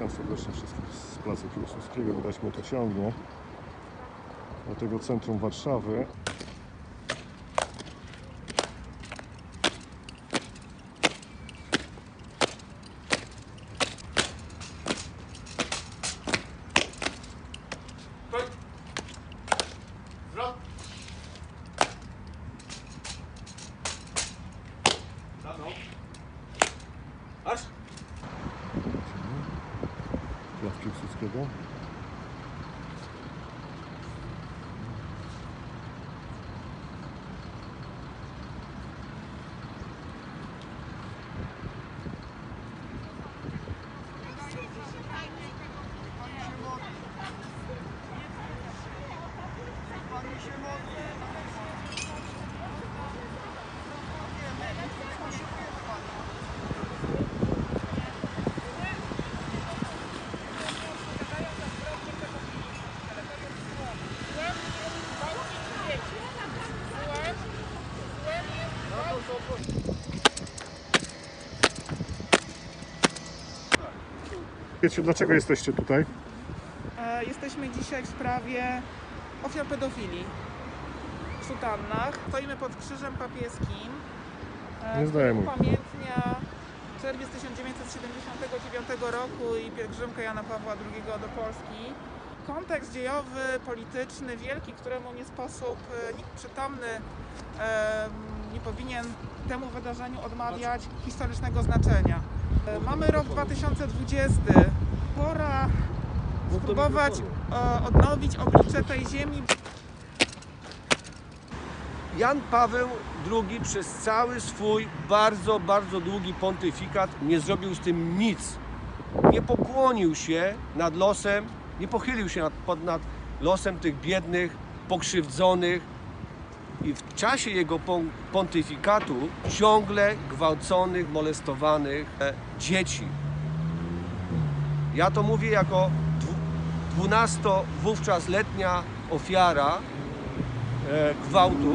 Witam serdecznie wszystkich z placu Piłsudskiego. Widać mnie to do tego centrum Warszawy. pegou? Wiecie, dlaczego jesteście tutaj? E, Jesteśmy dzisiaj w sprawie ofiar pedofilii w sutannach. Stoimy pod krzyżem papieskim, e, Nie zdaję mu. upamiętnia czerwiec 1979 roku i pielgrzymkę Jana Pawła II do Polski. Kontekst dziejowy, polityczny, wielki, któremu nie sposób e, nikt przytomny nie powinien temu wydarzeniu odmawiać historycznego znaczenia. E, Mamy rok 2020. Pora spróbować e, odnowić oblicze tej ziemi. Jan Paweł II przez cały swój bardzo, bardzo długi pontyfikat nie zrobił z tym nic. Nie pokłonił się nad losem, nie pochylił się nad, nad losem tych biednych, pokrzywdzonych. I w czasie jego pon- pontyfikatu ciągle gwałconych, molestowanych e, dzieci. Ja to mówię jako dwu- 12 wówczas letnia ofiara e, gwałtu.